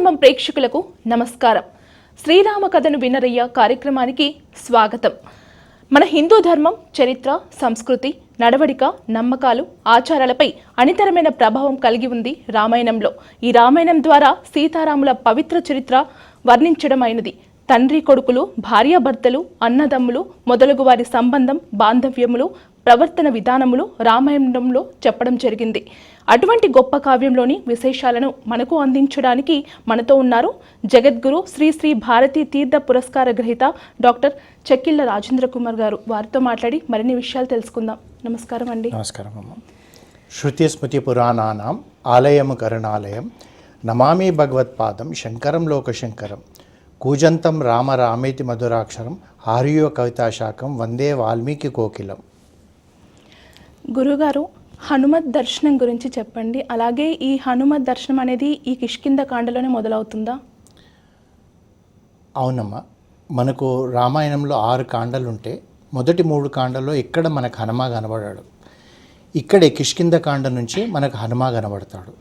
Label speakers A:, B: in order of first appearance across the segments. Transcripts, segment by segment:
A: ధర్మం ప్రేక్షకులకు నమస్కారం. శ్రీరామ కథను వినరయ్య కార్యక్రమానికి స్వాగతం. మన హిందూ ధర్మం చరిత్ర సంస్కృతి నడవడిక నమ్మకాలు ఆచారాలపై అనితరమైన ప్రభావం కలిగి ఉంది రామాయణంలో. ఈ రామాయణం ద్వారా సీతారాముల పవిత్ర చరిత్ర వర్ణించడమైనది. తండ్రి కొడుకులు భార్యాభర్తలు అన్నదమ్ములు మొదలగు వారి సంబంధం బాంధవ్యములు ప్రవర్తన విధానములు రామాయణంలో చెప్పడం జరిగింది. అటువంటి గొప్ప కావ్యంలోని విశేషాలను మనకు అందించడానికి మనతో ఉన్నారు జగద్గురు శ్రీ శ్రీ భారతీ తీర్థ పురస్కార గ్రహీత డాక్టర్ చెక్కిళ్ళ రాజేంద్ర కుమార్ గారు. వారితో మాట్లాడి మరిన్ని విషయాలు తెలుసుకుందాం. నమస్కారం అండి.
B: నమస్కారం అమ్మ. శృతి స్మృతి పురాణానాం ఆలయం కరుణాలయం నమామి భగవత్పాదం శంకరం లోకశంకరం కూజంతం రామ రామేతి మధురాక్షరం ఆర్యో కవితాశాఖం వందే వాల్మీకి కోకిలం.
A: గురుగారు హనుమత్ దర్శనం గురించి చెప్పండి. అలాగే ఈ హనుమత్ దర్శనం అనేది ఈ కిష్కింద కాండలోనే మొదలవుతుందా?
B: అవునమ్మా. మనకు రామాయణంలో ఆరు కాండలు ఉంటే మొదటి మూడు కాండల్లో ఇక్కడ మనకు హనుమ కనబడాడు. ఇక్కడే కిష్కింద కాండ నుంచి మనకు హనుమ కనబడతాడు.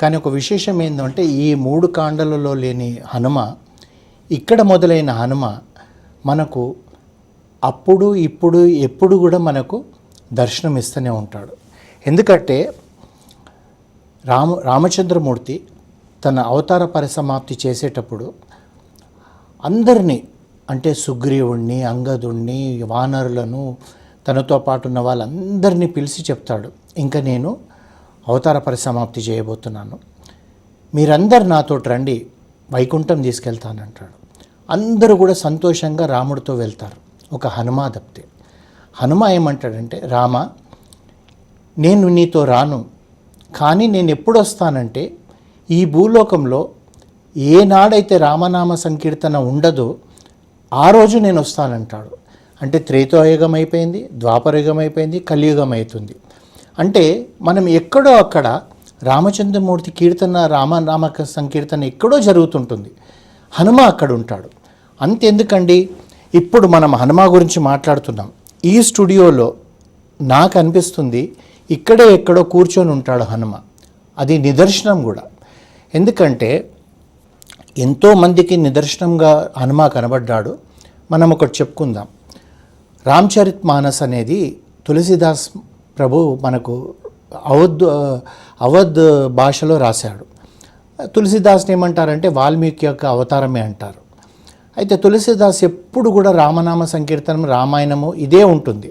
B: కానీ ఒక విశేషం ఏంటంటే ఈ మూడు కాండలలో లేని హనుమ ఇక్కడ మొదలైన హనుమ మనకు అప్పుడు ఇప్పుడు ఎప్పుడు కూడా మనకు దర్శనం ఇస్తూనే ఉంటాడు. ఎందుకంటే రామ రామచంద్రమూర్తి తన అవతార పరిసమాప్తి చేసేటప్పుడు అందరినీ అంటే సుగ్రీవుణ్ణి అంగదుణ్ణి వానరులను తనతో పాటు ఉన్న వాళ్ళందరినీ పిలిచి చెప్తాడు ఇంకా నేను అవతార పరిసమాప్తి చేయబోతున్నాను. మీరందరు నాతో రండి వైకుంఠం తీసుకెళ్తానంటాడు. అందరూ కూడా సంతోషంగా రాముడితో వెళ్తారు. ఒక హనుమా హనుమ ఏమంటాడంటే రామ నేను నీతో రాను కానీ నేను ఎప్పుడు వస్తానంటే ఈ భూలోకంలో ఏనాడైతే రామనామ సంకీర్తన ఉండదో ఆ రోజు నేను వస్తానంటాడు అంటే త్రేతాయుగం అయిపోయింది ద్వాపరయుగం అయిపోయింది కలియుగం అవుతుంది అంటే మనం ఎక్కడో అక్కడ రామచంద్రమూర్తి కీర్తన రామనామక సంకీర్తన ఎక్కడో జరుగుతుంటుంది. హనుమ అక్కడ ఉంటాడు అంతెందుకండి? ఇప్పుడు మనం హనుమ గురించి మాట్లాడుతున్నాం. ఈ స్టూడియోలో నాకు అనిపిస్తుంది ఇక్కడే ఎక్కడో కూర్చొని ఉంటాడు హనుమ. అది నిదర్శనం కూడా. ఎందుకంటే ఎంతోమందికి నిదర్శనంగా హనుమ కనబడ్డాడు. మనం ఒకటి చెప్పుకుందాం. రామ్చరిత్ మానస్ అనేది తులసిదాస్ ప్రభు మనకు అవధ్ అవధ్ భాషలో రాశాడు. తులసిదాస్ని ఏమంటారంటే వాల్మీకి యొక్క అవతారమే అంటారు. అయితే తులసిదాస్ ఎప్పుడు కూడా రామనామ సంకీర్తనం రామాయణము ఇదే ఉంటుంది.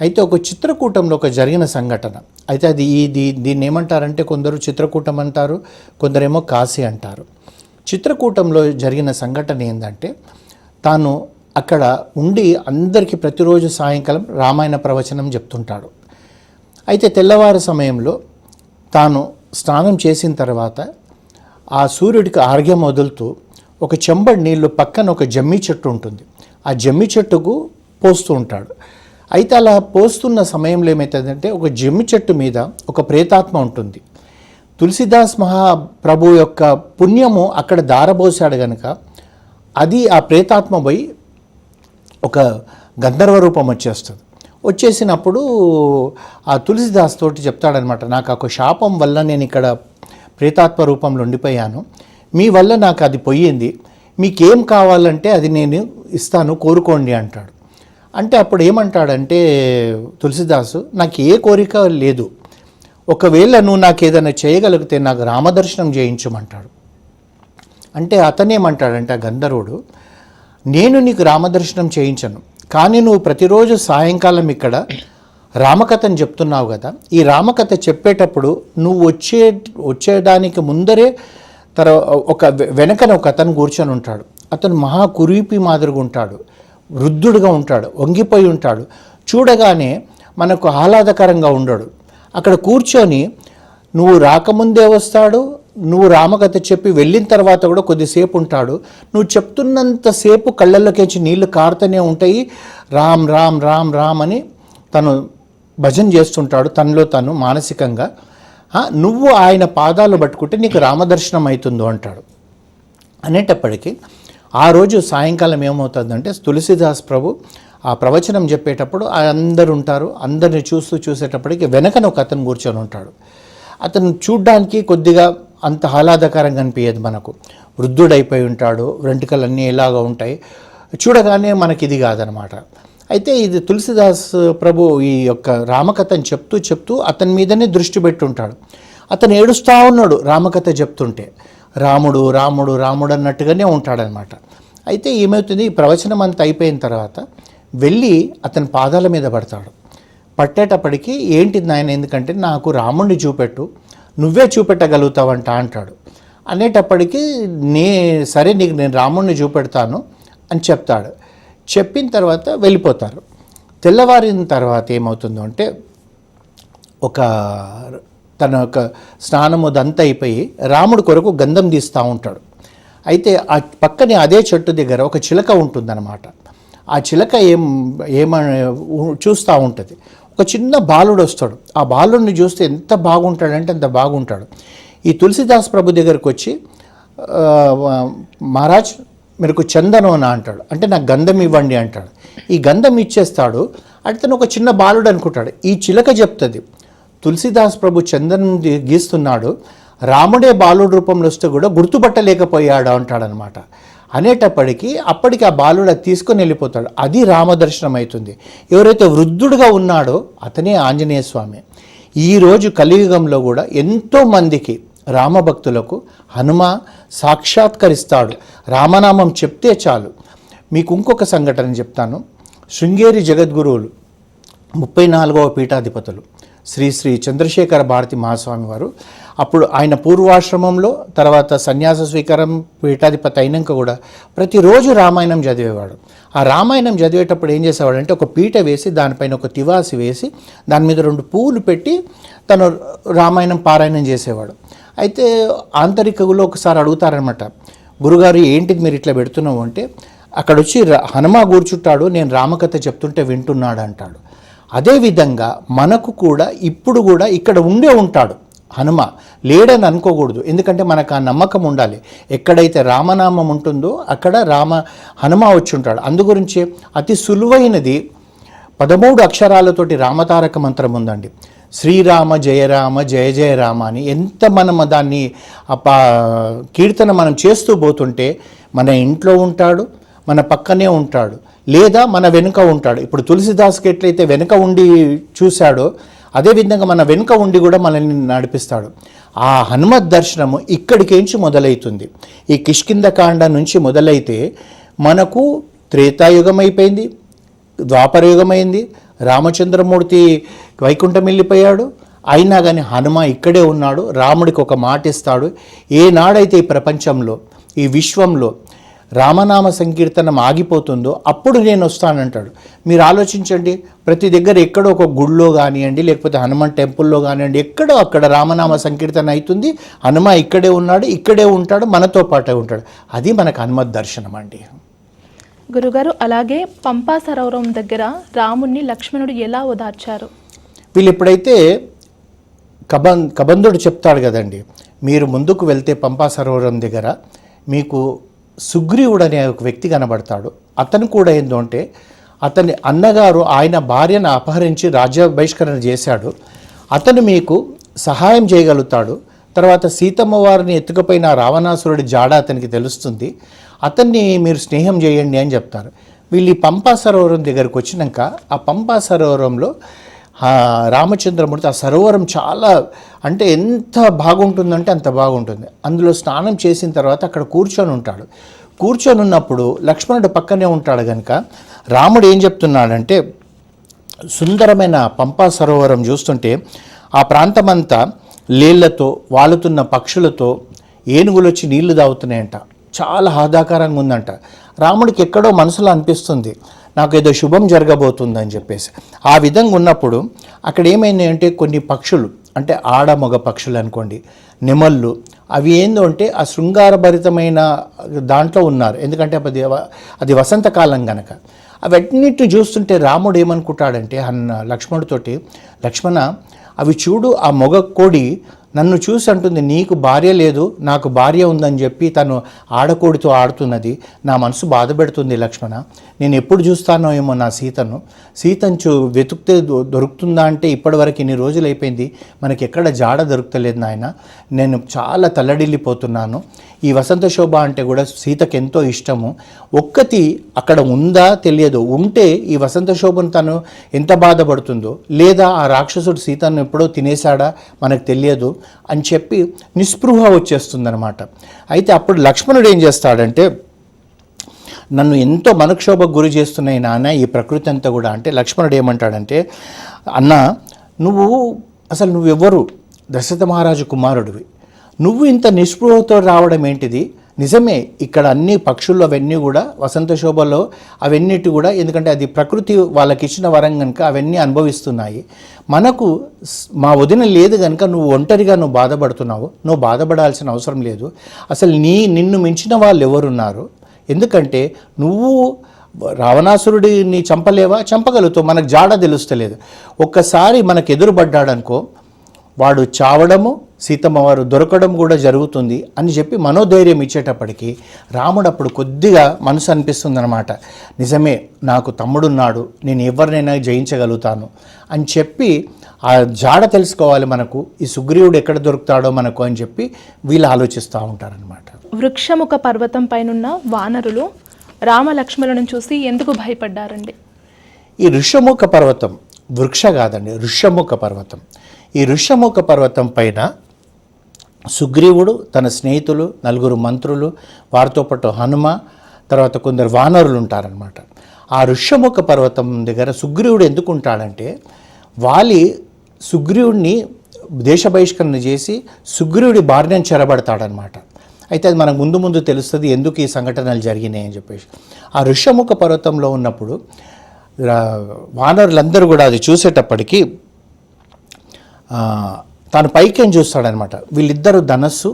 B: అయితే ఒక చిత్రకూటంలో ఒక జరిగిన సంఘటన. అయితే అది ఇది దీన్ని ఏమంటారంటే కొందరు చిత్రకూటం అంటారు కొందరేమో కాశీ అంటారు. చిత్రకూటంలో జరిగిన సంఘటన ఏంటంటే తాను అక్కడ ఉండి అందరికీ ప్రతిరోజు సాయంకాలం రామాయణ ప్రవచనం చెప్తుంటాడు. అయితే తెల్లవారు సమయంలో తాను స్నానం చేసిన తర్వాత ఆ సూర్యుడికి ఆర్ఘ్యం వదులుతూ ఒక చెంబడి నీళ్ళు పక్కన ఒక జమ్మి చెట్టు ఉంటుంది. ఆ జమ్మి చెట్టుకు పోస్తూ ఉంటాడు. అయితే అలా పోస్తున్న సమయంలో ఏమవుతుందంటే ఒక జమ్మి చెట్టు మీద ఒక ప్రేతాత్మ ఉంటుంది. తులసిదాస్ మహాప్రభు యొక్క పుణ్యము అక్కడ దారబోసాడు గనుక అది ఆ ప్రేతాత్మ పోయి ఒక గంధర్వ రూపం వచ్చేస్తుంది. వచ్చేసినప్పుడు ఆ తులసిదాస్ తోటి చెప్తాడనమాట నాకు ఒక శాపం వల్ల నేను ఇక్కడ ప్రేతాత్మ రూపంలో ఉండిపోయాను. మీ వల్ల నాకు అది పోయింది. మీకేం కావాలంటే అది నేను ఇస్తాను కోరుకోండి అంటాడు. అంటే అప్పుడు ఏమంటాడంటే తులసిదాసు నాకు ఏ కోరిక లేదు. ఒకవేళ నువ్వు నాకు ఏదైనా చేయగలిగితే నాకు రామదర్శనం చేయించమంటాడు. అంటే అతనేమంటాడంటే ఆ గంధర్వుడు నేను నీకు రామదర్శనం చేయించను. కానీ నువ్వు ప్రతిరోజు సాయంకాలం ఇక్కడ రామకథను చెప్తున్నావు కదా. ఈ రామకథ చెప్పేటప్పుడు నువ్వు వచ్చే వచ్చేదానికి ముందరే తర్వాత ఒక వెనకన ఒక అతను కూర్చొని ఉంటాడు. అతను మహా కురీపి మాదిరిగా ఉంటాడు. వృద్ధుడుగా ఉంటాడు. వంగిపోయి ఉంటాడు. చూడగానే మనకు ఆహ్లాదకరంగా ఉండడు. అక్కడ కూర్చొని నువ్వు రాకముందే వస్తాడు నువ్వు రామకథ చెప్పి వెళ్ళిన తర్వాత కూడా కొద్దిసేపు ఉంటాడు. నువ్వు చెప్తున్నంతసేపు కళ్ళల్లోకించి నీళ్ళు కారుతూనే ఉంటాయి. రామ్ రామ్ రామ్ రామ్ అని తను భజన చేస్తుంటాడు. తనలో తను మానసికంగా నువ్వు ఆయన పాదాలు పట్టుకుంటే నీకు రామదర్శనం అవుతుందో అంటాడు. అనేటప్పటికీ ఆ రోజు సాయంకాలం ఏమవుతుందంటే తులసిదాస్ ప్రభు ఆ ప్రవచనం చెప్పేటప్పుడు ఆ అందరు ఉంటారు అందరిని చూస్తూ చూసేటప్పటికి వెనకన ఒక అతను కూర్చొని ఉంటాడు. అతను చూడ్డానికి కొద్దిగా అంత ఆహ్లాదకరంగా అనిపించదు మనకు. వృద్ధుడైపోయి ఉంటాడు వెంట్రుకలన్నీ ఎలాగా ఉంటాయి. చూడగానే మనకి ఇది కాదనమాట. అయితే ఇది తులసిదాస్ ప్రభు ఈ యొక్క రామకథను చెప్తూ చెప్తూ అతని మీదనే దృష్టి పెట్టుంటాడు. అతను ఏడుస్తూ ఉన్నాడు రామకథ చెప్తుంటే. రాముడు రాముడు రాముడు అన్నట్టుగానే ఉంటాడనమాట. అయితే ఏమవుతుంది? ఈ ప్రవచనం అంత అయిపోయిన తర్వాత వెళ్ళి అతని పాదాల మీద పడతాడు. పట్టేటప్పటికి ఏంటి నాయన ఎందుకంటే నాకు రాముడిని చూపెట్టు నువ్వే చూపెట్టగలుగుతావంట అంటాడు. అనేటప్పటికీ నే సరే నీకు నేను రాముడిని చూపెడతాను అని చెప్తాడు. చెప్పిన తర్వాత వెళ్ళిపోతారు. తెల్లవారిన తర్వాత ఏమవుతుందో అంటే ఒక తన యొక్క స్నానము దంత అయిపోయి రాముడి కొరకు గంధం తీస్తూ ఉంటాడు. అయితే ఆ పక్కనే అదే చెట్టు దగ్గర ఒక చిలక ఉంటుందన్నమాట. ఆ చిలక ఏం ఏమ చూస్తూ ఉంటుంది. ఒక చిన్న బాలుడు వస్తాడు. ఆ బాలుడిని చూస్తే ఎంత బాగుంటాడంటే అంత బాగుంటాడు. ఈ తులసిదాస్ ప్రభు దగ్గరకు వచ్చి మహారాజ్ మీకు చందనం అంటాడు. అంటే నాకు గంధం ఇవ్వండి అంటాడు. ఈ గంధం ఇచ్చేస్తాడు. అతను ఒక చిన్న బాలుడు అనుకుంటాడు. ఈ చిలక చెప్తుంది తులసిదాస్ ప్రభు చందనం గీస్తున్నాడు. రాముడే బాలుడు రూపంలో వస్తే కూడా గుర్తుపట్టలేకపోయాడు అంటాడనమాట. అనేటప్పటికీ అప్పటికి ఆ బాలుడు అది తీసుకొని వెళ్ళిపోతాడు. అది రామదర్శనం అవుతుంది. ఎవరైతే వృద్ధుడుగా ఉన్నాడో అతనే ఆంజనేయ స్వామి. ఈరోజు కలియుగంలో కూడా ఎంతో మందికి రామభక్తులకు హనుమ సాక్షాత్కరిస్తాడు. రామనామం చెప్తే చాలు. మీకు ఇంకొక సంఘటన చెప్తాను. శృంగేరి జగద్గురువులు ముప్పై నాలుగవ పీఠాధిపతులు శ్రీ శ్రీ చంద్రశేఖర భారతి మహాస్వామి వారు అప్పుడు ఆయన పూర్వాశ్రమంలో తర్వాత సన్యాస స్వీకారం పీఠాధిపతి అయినాక కూడా ప్రతిరోజు రామాయణం చదివేవాడు. ఆ రామాయణం చదివేటప్పుడు ఏం చేసేవాడు అంటే ఒక పీట వేసి దానిపైన ఒక తివాసి వేసి దాని మీద రెండు పువ్వులు పెట్టి తను రామాయణం పారాయణం చేసేవాడు. అయితే ఆంతరికలో ఒకసారి అడుగుతారనమాట గురుగారు ఏంటిది మీరు ఇట్లా పెడుతున్నావు? అంటే అక్కడ వచ్చి ర- హనుమ కూర్చుంటాడు నేను రామకథ చెప్తుంటే వింటున్నాడు అంటాడు. అదేవిధంగా మనకు కూడా ఇప్పుడు కూడా ఇక్కడ ఉండే ఉంటాడు హనుమ. లేడని అనుకోకూడదు. ఎందుకంటే మనకు ఆ నమ్మకం ఉండాలి. ఎక్కడైతే రామనామం ఉంటుందో అక్కడ రామ హనుమ వచ్చి ఉంటాడు. అందుగురించి అతి సులువైనది పదమూడు అక్షరాలతోటి రామతారక మంత్రం ఉందండి. శ్రీరామ జయరామ జయ జయరామ అని ఎంత మనం దాన్ని ఆ పా- కీర్తన మనం చేస్తూ పోతుంటే మన ఇంట్లో ఉంటాడు మన పక్కనే ఉంటాడు లేదా మన వెనుక ఉంటాడు. ఇప్పుడు తులసిదాస్కి ఎట్లయితే వెనుక ఉండి చూశాడో అదేవిధంగా మన వెనుక ఉండి కూడా మనల్ని నడిపిస్తాడు. ఆ హనుమత్ దర్శనము ఇక్కడికేంచి మొదలవుతుంది ఈ కిష్కిందకాండ నుంచి మొదలైతే మనకు త్రేతాయుగం అయిపోయింది ద్వాపరయుగమైంది రామచంద్రమూర్తి వైకుంఠం వెళ్ళిపోయాడు. అయినా కానీ హనుమ ఇక్కడే ఉన్నాడు. రాముడికి ఒక మాట ఇస్తాడు. ఏనాడైతే ఈ ప్రపంచంలో ఈ విశ్వంలో రామనామ సంకీర్తనం ఆగిపోతుందో అప్పుడు నేను వస్తానంటాడు. మీరు ఆలోచించండి. ప్రతి దగ్గర ఎక్కడో ఒక గుళ్ళో కానివ్వండి లేకపోతే హనుమాన్ టెంపుల్లో కానివ్వండి ఎక్కడో అక్కడ రామనామ సంకీర్తన అవుతుంది. హనుమ ఇక్కడే ఉన్నాడు ఇక్కడే ఉంటాడు మనతో పాటే ఉంటాడు. అది మనకు హనుమత్ దర్శనం అండి.
A: గురుగారు అలాగే పంపా సరోవరం దగ్గర రాముణ్ణి లక్ష్మణుడు ఎలా ఓదార్చారు?
B: వీళ్ళు ఎప్పుడైతే కబం కబంధుడు చెప్తాడు కదండి మీరు ముందుకు వెళ్తే పంపా సరోవరం దగ్గర మీకు సుగ్రీవుడు అనే ఒక వ్యక్తి కనబడతాడు. అతను కూడా ఏందో అంటే అతని అన్నగారు ఆయన భార్యను అపహరించి రాజ్య బహిష్కరణ చేశాడు. అతను మీకు సహాయం చేయగలుగుతాడు. తర్వాత సీతమ్మ వారిని ఎత్తుకుపోయిన రావణాసురుడి జాడ అతనికి తెలుస్తుంది. అతన్ని మీరు స్నేహం చేయండి అని చెప్తారు. వీళ్ళు ఈ పంపా సరోవరం దగ్గరకు వచ్చినాక ఆ పంపా సరోవరంలో రామచంద్రమూర్తి ఆ సరోవరం చాలా అంటే ఎంత బాగుంటుందంటే అంత బాగుంటుంది. అందులో స్నానం చేసిన తర్వాత అక్కడ కూర్చొని ఉంటాడు. కూర్చొని ఉన్నప్పుడు లక్ష్మణుడు పక్కనే ఉంటాడు కనుక రాముడు ఏం చెప్తున్నాడంటే సుందరమైన పంపా సరోవరం చూస్తుంటే ఆ ప్రాంతమంతా లేళ్ళతో వాలుతున్న పక్షులతో ఏనుగులు వచ్చి నీళ్ళు తాగుతున్నాయంట చాలా ఆహ్లాదకరంగా ఉందంట రాముడికి ఎక్కడో మనసులో అనిపిస్తుంది నాకు ఏదో శుభం జరగబోతుంది అని చెప్పేసి. ఆ విధంగా ఉన్నప్పుడు అక్కడ ఏమైంది అంటే కొన్ని పక్షులు అంటే ఆడ మగ పక్షులు అనుకోండి నెమళ్ళు అవి ఏందో అంటే ఆ శృంగారభరితమైన దాంట్లో ఉన్నారు. ఎందుకంటే అది అది వసంతకాలం గనక. అవన్నిటిని చూస్తుంటే రాముడు ఏమనుకుంటాడంటే అన్న లక్ష్మణుడితోటి లక్ష్మణ అవి చూడు ఆ మొగ కోడి నన్ను చూసి అంటుంది నీకు భార్య లేదు నాకు భార్య ఉందని చెప్పి తను ఆడకోడితో ఆడుతున్నది. నా మనసు బాధ పెడుతుంది లక్ష్మణ. నేను ఎప్పుడు చూస్తానో ఏమో నా సీతను. సీతను చూ వెతుకుతే దొ- దొరుకుతుందా అంటే ఇప్పటివరకు ఇన్ని రోజులు అయిపోయింది. మనకి ఎక్కడ జాడ దొరుకుతలేదు నాయన. నేను చాలా తల్లడిల్లిపోతున్నాను. ఈ వసంత శోభ అంటే కూడా సీతకు ఎంతో ఇష్టము. ఒక్కటి అక్కడ ఉందా తెలియదు. ఉంటే ఈ వసంత శోభను తను ఎంత బాధపడుతుందో. లేదా ఆ రాక్షసుడు సీతను ఎప్పుడో తినేశాడా? మనకు తెలియదు. అని చెప్పి నిస్పృహ వచ్చేస్తుందనమాట అయితే అప్పుడు లక్ష్మణుడు ఏం చేస్తాడంటే నన్ను ఎంతో మనక్షోభకు గురి చేస్తున్నాయి నాన్న ఈ ప్రకృతి అంతా కూడా. అంటే లక్ష్మణుడు ఏమంటాడంటే అన్న నువ్వు అసలు నువ్వెవ్వరు? దశరథ మహారాజు కుమారుడివి. నువ్వు ఇంత నిస్పృహతో రావడం ఏంటిది? నిజమే ఇక్కడ అన్ని పక్షులు అవన్నీ కూడా వసంత శోభలో అవన్నిటి కూడా ఎందుకంటే అది ప్రకృతి వాళ్ళకి ఇచ్చిన వరం కనుక అవన్నీ అనుభవిస్తున్నాయి. మనకు మా వదిన లేదు కనుక నువ్వు ఒంటరిగా నువ్వు బాధపడుతున్నావు నువ్వు బాధపడాల్సిన అవసరం లేదు. అసలు నీ నిన్ను మించిన వాళ్ళు ఎవరున్నారు? ఎందుకంటే నువ్వు రావణాసురుడిని చంపలేవా? చంపగలుగుతావు మనకు జాడ తెలుస్తలేదు. ఒక్కసారి మనకు ఎదురుపడ్డాడనుకో వాడు చావడము సీతమ్మ వారు దొరకడం కూడా జరుగుతుంది అని చెప్పి మనోధైర్యం ఇచ్చేటప్పటికి రాముడు అప్పుడు కొద్దిగా మనసు అనిపిస్తుందన్నమాట. నిజమే నాకు తమ్ముడున్నాడు నేను ఎవరినైనా జయించగలుగుతాను అని చెప్పి ఆ జాడ తెలుసుకోవాలి మనకు ఈ సుగ్రీవుడు ఎక్కడ దొరుకుతాడో మనకు అని చెప్పి వీళ్ళు ఆలోచిస్తూ ఉంటారనమాట
A: వృక్షముఖ పర్వతం పైనున్న వానరులు రామలక్ష్మణులను చూసి ఎందుకు భయపడ్డారండి?
B: ఈ ఋష్యముఖ పర్వతం వృక్ష కాదండి ఋష్యముఖ పర్వతం. ఈ ఋషముఖ పర్వతం పైన సుగ్రీవుడు తన స్నేహితులు నలుగురు మంత్రులు వారితో పాటు హనుమ తర్వాత కొందరు వానరులు ఉంటారనమాట ఆ ఋషముఖ పర్వతం దగ్గర సుగ్రీవుడు ఎందుకు ఉంటాడంటే వాలి సుగ్రీవుడిని దేశ బహిష్కరణ చేసి సుగ్రీవుడి భార్యను చెరబడతాడనమాట అయితే అది మనకు ముందు ముందు తెలుస్తుంది ఎందుకు ఈ సంఘటనలు జరిగినాయి అని చెప్పేసి. ఆ ఋషముఖ పర్వతంలో ఉన్నప్పుడు వానరులందరూ కూడా అది చూసేటప్పటికీ తాను పైకేం చూస్తాడనమాట. వీళ్ళిద్దరూ ధనస్సు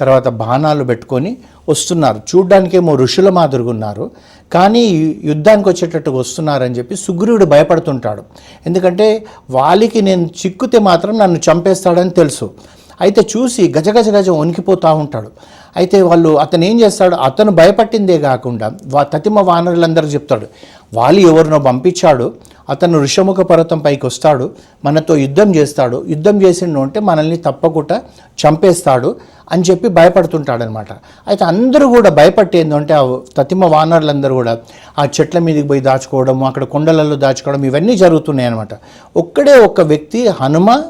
B: తర్వాత బాణాలు పెట్టుకొని వస్తున్నారు. చూడ్డానికేమో ఋషుల మాదిరిగా ఉన్నారు కానీ యుద్ధానికి వచ్చేటట్టుగా వస్తున్నారని చెప్పి సుగ్రీవుడు భయపడుతుంటాడు. ఎందుకంటే వాలికి నేను చిక్కుతే మాత్రం నన్ను చంపేస్తాడని తెలుసు. అయితే చూసి గజగజ గజ వణికిపోతూ ఉంటాడు. అయితే వాళ్ళు అతను ఏం చేస్తాడు? అతను భయపట్టిందే కాకుండా వా తతిమ వానరులందరూ చెప్తాడు. వాలి ఎవరినో పంపించాడు అతను ఋషముఖ పర్వతం పైకి వస్తాడు మనతో యుద్ధం చేస్తాడు యుద్ధం చేసిండు అంటే మనల్ని తప్పకుండా చంపేస్తాడు అని చెప్పి భయపడుతుంటాడనమాట. అయితే అందరూ కూడా భయపట్టేందు అంటే ఆ తతిమ వానరులందరూ కూడా ఆ చెట్ల మీదకి పోయి దాచుకోవడం అక్కడ కొండలలో దాచుకోవడం ఇవన్నీ జరుగుతున్నాయి అనమాట ఒక్కడే ఒక్క వ్యక్తి హనుమ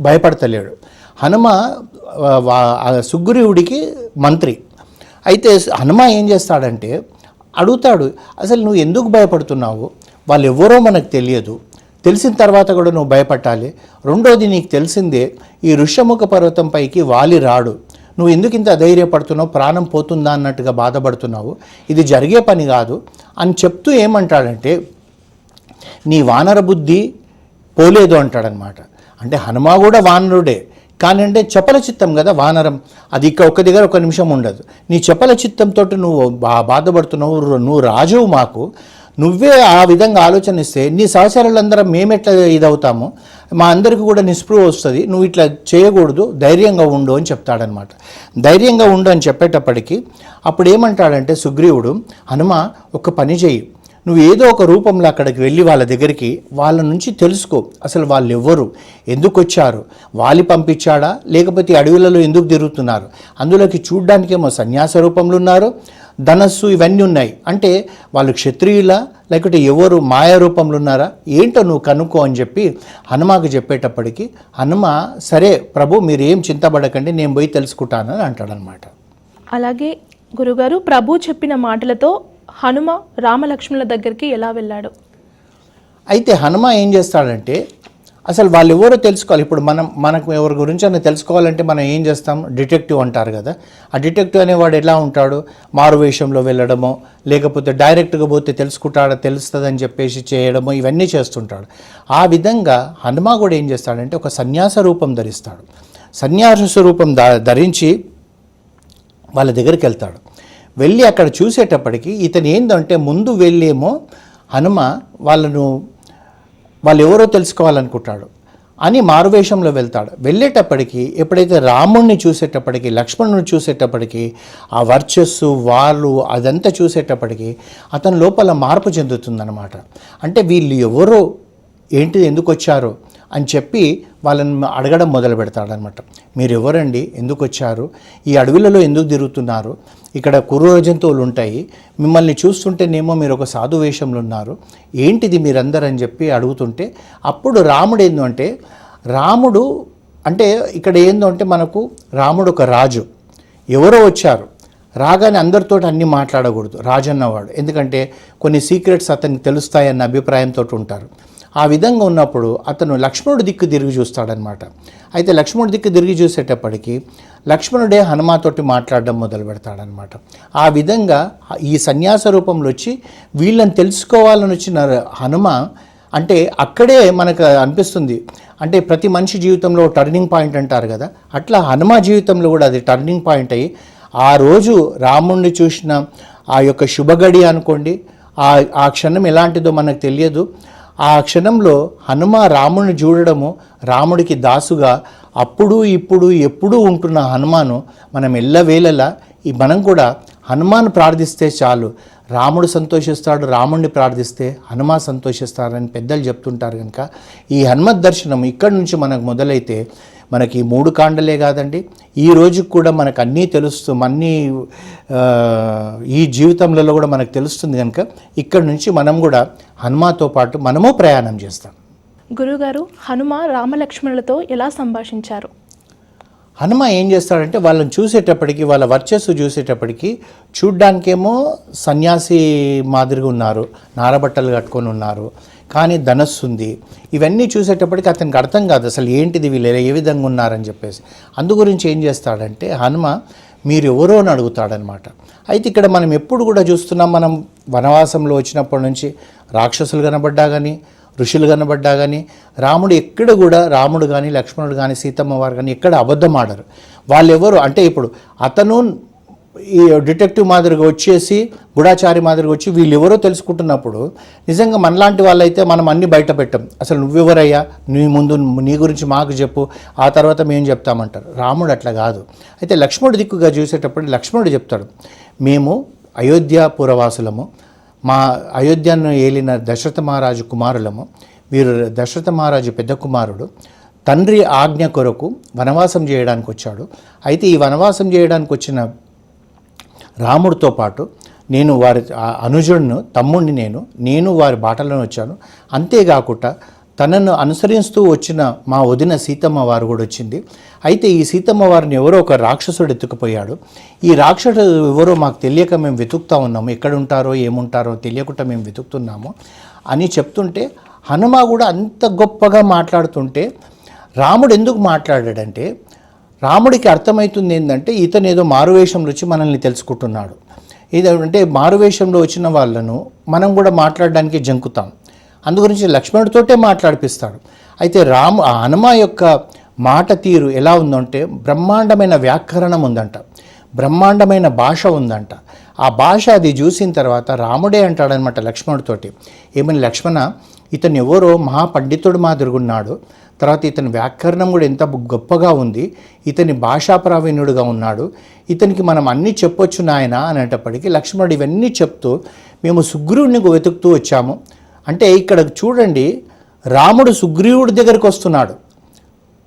B: భయపడతలేడు. హనుమ వా- సుగ్రీవుడికి మంత్రి. అయితే హనుమ ఏం చేస్తాడంటే అడుగుతాడు అసలు నువ్వు ఎందుకు భయపడుతున్నావు? వాళ్ళు ఎవరో మనకు తెలియదు. తెలిసిన తర్వాత కూడా నువ్వు భయపట్టాలి. రెండోది నీకు తెలిసిందే ఈ ఋష్యముఖ పర్వతం పైకి వాలి రాడు. నువ్వు ఎందుకు ఇంత ధైర్యపడుతున్నావు ప్రాణం పోతుందా అన్నట్టుగా బాధపడుతున్నావు. ఇది జరిగే పని కాదు. అని చెప్తూ ఏమంటాడంటే నీ వానర బుద్ధి పోలేదు అంటాడనమాట. అంటే హనుమ కూడా వానరుడే. కానీ అంటే చపల చిత్తం కదా వానరం. అది ఇక ఒక దగ్గర ఒక నిమిషం ఉండదు. నీ చపల చిత్తంతో నువ్వు బా బాధపడుతున్నావు నువ్వు రాజువు మాకు. నువ్వే ఆ విధంగా ఆలోచన ఇస్తే నీ సహచరులందరం మేమెట్లా ఇదవుతాము? మా అందరికీ కూడా నిస్పృహ వస్తుంది. నువ్వు ఇట్లా చేయకూడదు ధైర్యంగా ఉండు అని చెప్తాడనమాట. ధైర్యంగా ఉండు అని చెప్పేటప్పటికీ అప్పుడు ఏమంటాడంటే సుగ్రీవుడు హనుమ ఒక పని చేయి నువ్వు ఏదో ఒక రూపంలో అక్కడికి వెళ్ళి వాళ్ళ దగ్గరికి వాళ్ళ నుంచి తెలుసుకో. అసలు వాళ్ళు ఎవ్వరు ఎందుకు వచ్చారు? వాలి పంపించాడా? లేకపోతే అడవులలో ఎందుకు తిరుగుతున్నారు? అందులోకి చూడ్డానికేమో సన్యాస రూపంలో ఉన్నారు. ధనస్సు ఇవన్నీ ఉన్నాయి. అంటే వాళ్ళు క్షత్రియుల? లేకపోతే ఎవరు మాయా రూపంలో ఉన్నారా? ఏంటో నువ్వు కనుక్కో అని చెప్పి హనుమాకు చెప్పేటప్పటికి హనుమ సరే ప్రభు మీరు ఏం చింతపడకండి నేను పోయి తెలుసుకుంటానని అంటాడనమాట
A: అలాగే గురుగారు ప్రభు చెప్పిన మాటలతో హనుమ రామలక్ష్మణుల దగ్గరికి ఎలా వెళ్ళాడు?
B: అయితే హనుమ ఏం చేస్తాడంటే అసలు వాళ్ళు ఎవరో తెలుసుకోవాలి. ఇప్పుడు మనం మనకు ఎవరి గురించి అని తెలుసుకోవాలంటే మనం ఏం చేస్తాం? డిటెక్టివ్ అంటారు కదా. ఆ డిటెక్టివ్ అనేవాడు ఎలా ఉంటాడు? మారు వేషంలో వెళ్ళడమో లేకపోతే డైరెక్ట్గా పోతే తెలుసుకుంటాడో తెలుస్తుందని చెప్పేసి చేయడమో ఇవన్నీ చేస్తుంటాడు. ఆ విధంగా హనుమ కూడా ఏం చేస్తాడంటే ఒక సన్యాస రూపం ధరిస్తాడు. సన్యాస రూపం ధరించి వాళ్ళ దగ్గరికి వెళ్తాడు. వెళ్ళి అక్కడ చూసేటప్పటికి ఇతను ఏందంటే ముందు వెళ్ళేమో హనుమ వాళ్ళను వాళ్ళు ఎవరో తెలుసుకోవాలనుకుంటాడు అని మారువేషంలో వెళ్తాడు. వెళ్ళేటప్పటికి ఎప్పుడైతే రాముణ్ణి చూసేటప్పటికి లక్ష్మణుని చూసేటప్పటికి ఆ వర్చస్సు వాళ్ళు అదంతా చూసేటప్పటికి అతని లోపల మార్పు చెందుతుందన్నమాట. అంటే వీళ్ళు ఎవరు ఏంటి ఎందుకు వచ్చారు అని చెప్పి వాళ్ళని అడగడం మొదలు పెడతాడనమాట మీరు ఎవరండి ఎందుకు వచ్చారు? ఈ అడవులలో ఎందుకు తిరుగుతున్నారు? ఇక్కడ కుర్ర జంతువులు ఉంటాయి మిమ్మల్ని చూస్తుంటేనేమో మీరు ఒక సాధు వేషంలో ఉన్నారు ఏంటిది మీరందరని చెప్పి అడుగుతుంటే అప్పుడు రాముడు ఏందంటే రాముడు అంటే ఇక్కడ ఏందంటే మనకు రాముడు ఒక రాజు. ఎవరో వచ్చారు. రాగానే అందరితో అన్నీ మాట్లాడకూడదు. రాజు అన్నవాడు ఎందుకంటే కొన్ని సీక్రెట్స్ అతనికి తెలుస్తాయన్న అభిప్రాయంతో ఉంటారు ఆ విధంగా ఉన్నప్పుడు అతను లక్ష్మణుడి దిక్కు తిరిగి చూస్తాడనమాట అయితే లక్ష్మణుడి దిక్కు తిరిగి చూసేటప్పటికి లక్ష్మణుడే హనుమాతోటి మాట్లాడడం మొదలు పెడతాడనమాట ఆ విధంగా ఈ సన్యాస రూపంలో వచ్చి వీళ్ళని తెలుసుకోవాలని వచ్చిన హనుమ అంటే అక్కడే మనకు అనిపిస్తుంది. అంటే ప్రతి మనిషి జీవితంలో టర్నింగ్ పాయింట్ అంటారు కదా. అట్లా హనుమ జీవితంలో కూడా అది టర్నింగ్ పాయింట్ అయ్యి ఆ రోజు రాముణ్ణి చూసిన ఆ యొక్క శుభగడి అనుకోండి ఆ ఆ క్షణం ఎలాంటిదో మనకు తెలియదు. ఆ క్షణంలో హనుమ రాముని చూడడము రాముడికి దాసుగా అప్పుడు ఇప్పుడు ఎప్పుడూ ఉంటున్న హనుమాను మనం ఎల్లవేళలా ఈ మనం కూడా హనుమాన్ ప్రార్థిస్తే చాలు. రాముడు సంతోషిస్తాడు రాముడిని ప్రార్థిస్తే హనుమ సంతోషిస్తారని పెద్దలు చెప్తుంటారు కనుక ఈ హనుమత్ దర్శనం ఇక్కడి నుంచి మనకు మొదలైతే మనకి ఈ మూడు కాండలే కాదండి. ఈ రోజుకి కూడా మనకు అన్నీ తెలుస్తూ అన్నీ ఈ జీవితంలో కూడా మనకు తెలుస్తుంది కనుక ఇక్కడి నుంచి మనం కూడా హనుమాతో పాటు మనము ప్రయాణం చేస్తాం.
A: గురుగారు హనుమ రామలక్ష్మణులతో ఎలా సంభాషించారు?
B: హనుమ ఏం చేస్తాడంటే వాళ్ళని చూసేటప్పటికి వాళ్ళ వర్చస్సు చూసేటప్పటికి చూడ్డానికేమో సన్యాసి మాదిరిగా ఉన్నారు నారబట్టలు కట్టుకొని ఉన్నారు కానీ ధనస్సు ఉంది. ఇవన్నీ చూసేటప్పటికి అతనికి అర్థం కాదు అసలు ఏంటిది వీళ్ళు ఏ విధంగా ఉన్నారని చెప్పేసి. అందు గురించి ఏం చేస్తాడంటే హనుమ మీరు ఎవరో అని అడుగుతాడనమాట. అయితే ఇక్కడ మనం ఎప్పుడు కూడా చూస్తున్నాం మనం వనవాసంలో వచ్చినప్పటి నుంచి రాక్షసులు కనబడ్డా కానీ ఋషులు కనబడ్డా కానీ రాముడు ఎక్కడ కూడా రాముడు కానీ లక్ష్మణుడు కానీ సీతమ్మ వారు కానీ ఎక్కడ అబద్ధం ఆడరు. వాళ్ళు ఎవరు అంటే ఇప్పుడు అతను ఈ డిటెక్టివ్ మాదిరిగా వచ్చేసి గుడాచారి మాదిరిగా వచ్చి వీళ్ళు ఎవరో తెలుసుకుంటున్నప్పుడు నిజంగా మనలాంటి వాళ్ళైతే మనం అన్ని బయట పెట్టాం. అసలు నువ్వెవరయ్యా? నీ ముందు నీ గురించి మాకు చెప్పు ఆ తర్వాత మేము చెప్తామంటారు. రాముడు అట్లా కాదు. అయితే లక్ష్మణుడు దిక్కుగా చూసేటప్పుడు లక్ష్మణుడు చెప్తాడు మేము అయోధ్య పురవాసులము మా అయోధ్యను ఏలిన దశరథ మహారాజు కుమారులము వీరు దశరథ మహారాజు పెద్ద కుమారుడు తండ్రి ఆజ్ఞ కొరకు వనవాసం చేయడానికి వచ్చాడు. అయితే ఈ వనవాసం చేయడానికి వచ్చిన రాముడితో పాటు నేను వారి ఆ అనుజుడును తమ్ముడిని నేను నేను వారి బాటలను వచ్చాను. అంతేకాకుండా తనను అనుసరిస్తూ వచ్చిన మా వదిన సీతమ్మ వారు కూడా వచ్చింది. అయితే ఈ సీతమ్మ వారిని ఎవరో ఒక రాక్షసుడు ఎత్తుకుపోయాడు. ఈ రాక్షసుడు ఎవరో మాకు తెలియక మేము వెతుకుతా ఉన్నాము. ఎక్కడ ఉంటారో ఏముంటారో తెలియకుండా మేము వెతుకుతున్నాము అని చెప్తుంటే హనుమ కూడా అంత గొప్పగా మాట్లాడుతుంటే రాముడు ఎందుకు మాట్లాడాడంటే రాముడికి అర్థమవుతుంది ఏంటంటే ఇతను ఏదో మారువేషంలో వచ్చి మనల్ని తెలుసుకుంటున్నాడు. ఇది అంటే మారువేషంలో వచ్చిన వాళ్ళను మనం కూడా మాట్లాడడానికి జంకుతాం. అందుగురించి లక్ష్మణుడితోటే మాట్లాడిపిస్తాడు. అయితే రాము ఆ హనుమ యొక్క మాట తీరు ఎలా ఉందంటే బ్రహ్మాండమైన వ్యాకరణం ఉందంట. బ్రహ్మాండమైన భాష ఉందంట. ఆ భాష అది చూసిన తర్వాత రాముడే అంటాడనమాట లక్ష్మణుడితోటి. ఏమని లక్ష్మణ ఇతను ఎవరో మహాపండితుడు మాదిరుగున్నాడు. తర్వాత ఇతని వ్యాకరణం కూడా ఎంత గొప్పగా ఉంది. ఇతని భాషా ప్రావీణ్యుడుగా ఉన్నాడు. ఇతనికి మనం అన్నీ చెప్పొచ్చు నాయన అనేటప్పటికీ లక్ష్మణుడు ఇవన్నీ చెప్తూ మేము సుగ్రీవుని వెతుకుతూ వచ్చాము. అంటే ఇక్కడ చూడండి రాముడు సుగ్రీవుడి దగ్గరికి వస్తున్నాడు.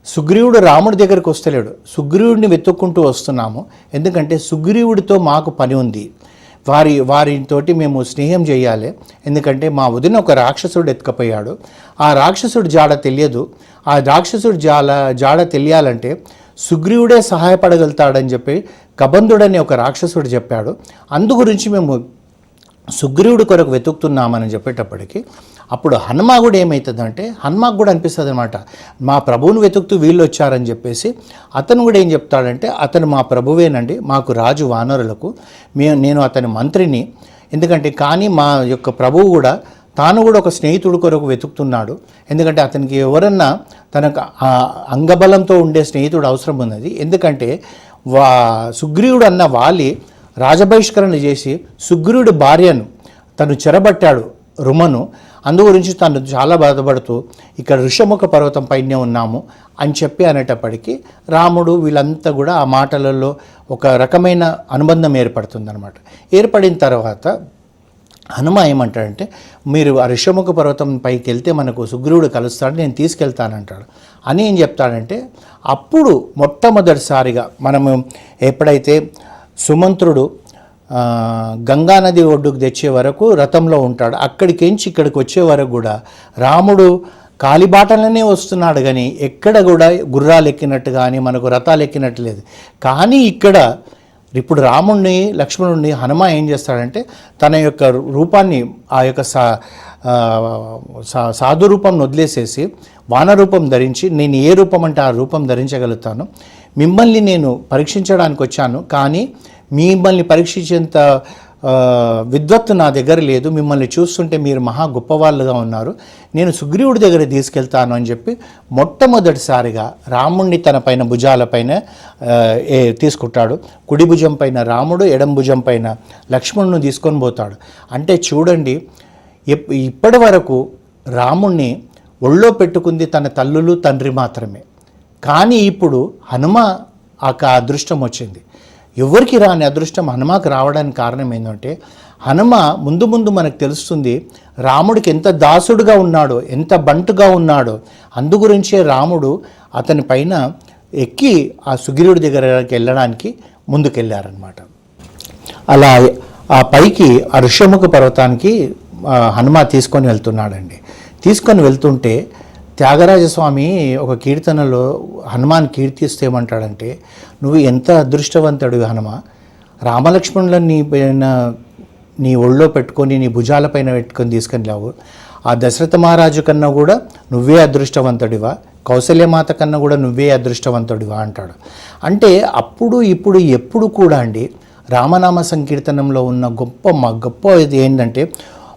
B: సుగ్రీవుడు రాముడి దగ్గరికి వస్తలేడు. సుగ్రీవుడిని వెతుక్కుంటూ వస్తున్నాము. ఎందుకంటే సుగ్రీవుడితో మాకు పని ఉంది. వారి వారితోటి మేము స్నేహం చేయాలి. ఎందుకంటే మా వదిన ఒక రాక్షసుడు ఎత్తుకపోయాడు. ఆ రాక్షసుడు జాడ తెలియదు. ఆ రాక్షసుడు జాల జాడ తెలియాలంటే సుగ్రీవుడే సహాయపడగలుగుతాడని చెప్పి కబంధుడని ఒక రాక్షసుడు చెప్పాడు. అందు గురించి మేము సుగ్రీవుడి కొరకు వెతుకుతున్నామని చెప్పేటప్పటికి అప్పుడు హనుమ కూడా ఏమవుతుందంటే హనుమాకు కూడా అనిపిస్తుంది అనమాట మా ప్రభువుని వెతుకుతూ వీళ్ళు వచ్చారని చెప్పేసి అతను కూడా ఏం చెప్తాడంటే అతను మా ప్రభువేనండి మాకు రాజు వానరులకు మే నేను అతని మంత్రిని ఎందుకంటే కానీ మా యొక్క ప్రభువు కూడా తాను కూడా ఒక స్నేహితుడు కొరకు వెతుకుతున్నాడు ఎందుకంటే అతనికి ఎవరన్నా తనకు అంగబలంతో ఉండే స్నేహితుడు అవసరం ఉన్నది ఎందుకంటే వా సుగ్రీవుడు అన్న వాలి రాజబహిష్కరణ చేసి సుగ్రీవుడి భార్యను తను చెరబట్టాడు రుమను. అందు గురించి తను చాలా బాధపడుతూ ఇక్కడ ఋషముఖ పర్వతం పైనే ఉన్నాము అని చెప్పి అనేటప్పటికీ రాముడు వీళ్ళంతా కూడా ఆ మాటలలో ఒక రకమైన అనుబంధం ఏర్పడుతుందన్నమాట. ఏర్పడిన తర్వాత హనుమ ఏమంటాడంటే మీరు ఆ ఋషముఖ పర్వతం పైకి వెళ్తే మనకు సుగ్రీవుడు కలుస్తాడు నేను తీసుకెళ్తానంటాడు అని ఏం చెప్తాడంటే అప్పుడు మొట్టమొదటిసారిగా మనము ఎప్పుడైతే సుమంత్రుడు గంగానది ఒడ్డుకు తెచ్చే వరకు రథంలో ఉంటాడు. అక్కడికించి ఇక్కడికి వచ్చే వరకు కూడా రాముడు కాలిబాటలనే వస్తున్నాడు కానీ ఎక్కడ కూడా గుర్రాలు ఎక్కినట్టు కానీ మనకు రథాలు ఎక్కినట్టు లేదు. కానీ ఇక్కడ ఇప్పుడు రాముణ్ణి లక్ష్మణుడిని హనుమ ఏం చేస్తాడంటే తన యొక్క రూపాన్ని ఆ యొక్క సా సా- సాధు వదిలేసేసి వాన రూపం ధరించి నేను ఏ రూపం అంటే ఆ రూపం ధరించగలుగుతాను. మిమ్మల్ని నేను పరీక్షించడానికి వచ్చాను కానీ మిమ్మల్ని పరీక్షించేంత విద్వత్తు నా దగ్గర లేదు. మిమ్మల్ని చూస్తుంటే మీరు మహా గొప్పవాళ్ళుగా ఉన్నారు. నేను సుగ్రీవుడి దగ్గర తీసుకెళ్తాను అని చెప్పి మొట్టమొదటిసారిగా రాముణ్ణి తన పైన భుజాలపైన ఏ తీసుకుంటాడు. కుడి భుజం పైన రాముడు ఎడం భుజం పైన లక్ష్మణుని తీసుకొని పోతాడు. అంటే చూడండి ఇప్పటి వరకు రాముణ్ణి ఒళ్ళో పెట్టుకుంది తన తల్లులు తండ్రి మాత్రమే. కానీ ఇప్పుడు హనుమ ఆ అదృష్టం వచ్చింది. ఎవరికి రాని అదృష్టం హనుమకు రావడానికి కారణం ఏంటంటే హనుమ ముందు ముందు మనకు తెలుస్తుంది రాముడికి ఎంత దాసుడుగా ఉన్నాడో ఎంత బంటుగా ఉన్నాడో అందు గురించే రాముడు అతని పైన ఎక్కి ఆ సుగ్రీవుడి దగ్గరకి వెళ్ళడానికి ముందుకెళ్ళారనమాట అలా ఆ పైకి ఆ పర్వతానికి హనుమ తీసుకొని వెళ్తున్నాడండి. తీసుకొని వెళ్తుంటే త్యాగరాజస్వామి ఒక కీర్తనలో హనుమాన్ కీర్తిస్తే ఏమంటాడంటే నువ్వు ఎంత అదృష్టవంతుడు హనుమ రామలక్ష్మణులను నీ పైన నీ ఒళ్ళో పెట్టుకొని నీ భుజాలపైన పెట్టుకొని తీసుకెళ్ళావు. ఆ దశరథ మహారాజు కన్నా కూడా నువ్వే అదృష్టవంతుడివా కౌశల్యమాత కన్నా కూడా నువ్వే అదృష్టవంతుడివా అంటాడు. అంటే అప్పుడు ఇప్పుడు ఎప్పుడు కూడా అండి రామనామ సంకీర్తనంలో ఉన్న గొప్ప మా గొప్ప ఇది ఏంటంటే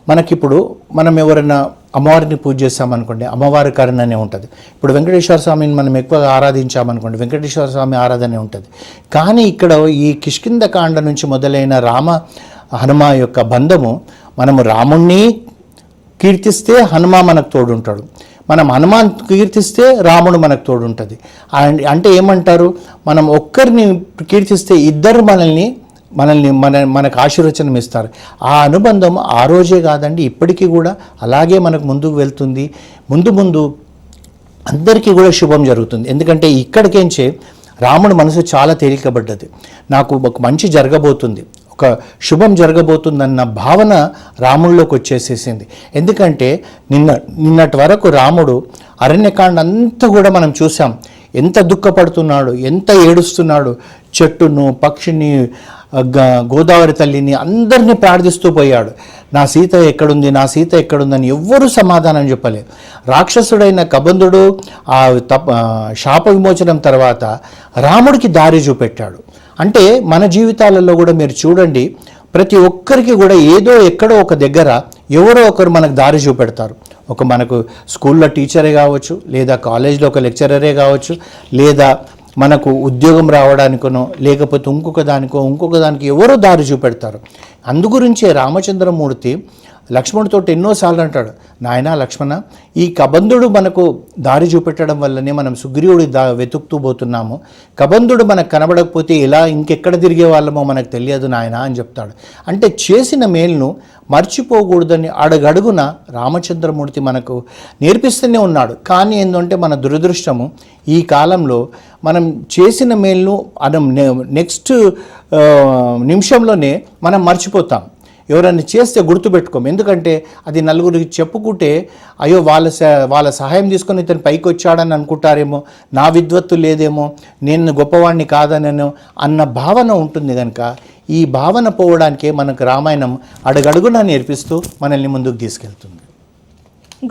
B: మనకిప్పుడు మనం ఎవరైనా అమ్మవారిని పూజ చేస్తామనుకోండి అమ్మవారి కరుణనే ఉంటుంది. ఇప్పుడు వెంకటేశ్వర స్వామిని మనం ఎక్కువగా ఆరాధించామనుకోండి వెంకటేశ్వర స్వామి ఆరాధనే ఉంటుంది. కానీ ఇక్కడ ఈ కిష్కింద కాండ నుంచి మొదలైన రామ హనుమ యొక్క బంధము మనము రాముణ్ణి కీర్తిస్తే హనుమ మనకు తోడుంటాడు. మనం హనుమాన్ కీర్తిస్తే రాముడు మనకు తోడుంటుంది. అండ్- అంటే ఏమంటారు? మనం ఒక్కరిని కీర్తిస్తే ఇద్దరు మనల్ని మనల్ని మన మనకు ఆశీర్వచనం ఇస్తారు. ఆ అనుబంధం ఆ రోజే కాదండి ఇప్పటికీ కూడా అలాగే మనకు ముందుకు వెళ్తుంది. ముందు ముందు అందరికీ కూడా శుభం జరుగుతుంది. ఎందుకంటే ఇక్కడికేంచే రాముడు మనసు చాలా తేలికబడ్డది. నాకు ఒక మంచి జరగబోతుంది. ఒక శుభం జరగబోతుందన్న భావన రాముడిలోకి వచ్చేసేసింది. ఎందుకంటే నిన్న నిన్నటి వరకు రాముడు అరణ్యకాండ అంతా కూడా మనం చూసాం ఎంత దుఃఖపడుతున్నాడు ఎంత ఏడుస్తున్నాడు. చెట్టును పక్షిని గోదావరి తల్లిని అందరినీ ప్రార్థిస్తూ పోయాడు. నా సీత ఎక్కడుంది? నా సీత ఎక్కడుందని ఎవ్వరూ సమాధానం చెప్పలేదు. రాక్షసుడైన కబంధుడు ఆ తప శాప విమోచనం తర్వాత రాముడికి దారి చూపెట్టాడు. అంటే మన జీవితాలలో కూడా మీరు చూడండి ప్రతి ఒక్కరికి కూడా ఏదో ఎక్కడో ఒక దగ్గర ఎవరో ఒకరు మనకు దారి చూపెడతారు. ఒక మనకు స్కూల్లో టీచరే కావచ్చు లేదా కాలేజ్లో ఒక లెక్చరరే కావచ్చు లేదా మనకు ఉద్యోగం రావడానికనో లేకపోతే ఇంకొక దానికో ఇంకొక దానికి ఎవరో దారి చూపెడతారు. అందు గురించే రామచంద్రమూర్తి లక్ష్మణుడితో ఎన్నోసార్లు అంటాడు నాయనా లక్ష్మణ ఈ కబంధుడు మనకు దారి చూపెట్టడం వల్లనే మనం సుగ్రీవుడి దా వెతుకుతూ పోతున్నాము. కబంధుడు మనకు కనబడకపోతే ఎలా ఇంకెక్కడ తిరిగే వాళ్ళమో మనకు తెలియదు నాయన అని చెప్తాడు. అంటే చేసిన మేలును మర్చిపోకూడదని అడగడుగున రామచంద్రమూర్తి మనకు నేర్పిస్తూనే ఉన్నాడు. కానీ ఏంటంటే మన దురదృష్టము ఈ కాలంలో మనం చేసిన మేలును మనం నెక్స్ట్ నిమిషంలోనే మనం మర్చిపోతాం. ఎవరైనా చేస్తే గుర్తుపెట్టుకోం ఎందుకంటే అది నలుగురికి చెప్పుకుంటే అయ్యో వాళ్ళ వాళ్ళ సహాయం తీసుకొని ఇతను పైకి వచ్చాడని అనుకుంటారేమో నా విద్వత్తు లేదేమో నేను గొప్పవాడిని కాదనను అన్న భావన ఉంటుంది కనుక ఈ భావన పోవడానికే మనకు రామాయణం అడుగడుగునా నేర్పిస్తూ మనల్ని ముందుకు తీసుకెళ్తుంది.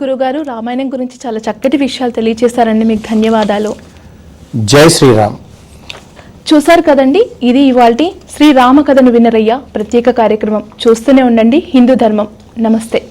A: గురుగారు రామాయణం గురించి చాలా చక్కటి విషయాలు తెలియజేశారండి మీకు ధన్యవాదాలు.
B: జై శ్రీరామ్.
A: చూశారు కదండి? ఇది ఇవాల్టి శ్రీరామ కథను వినరయ్య ప్రత్యేక కార్యక్రమం. చూస్తూనే ఉండండి హిందూ ధర్మం. నమస్తే.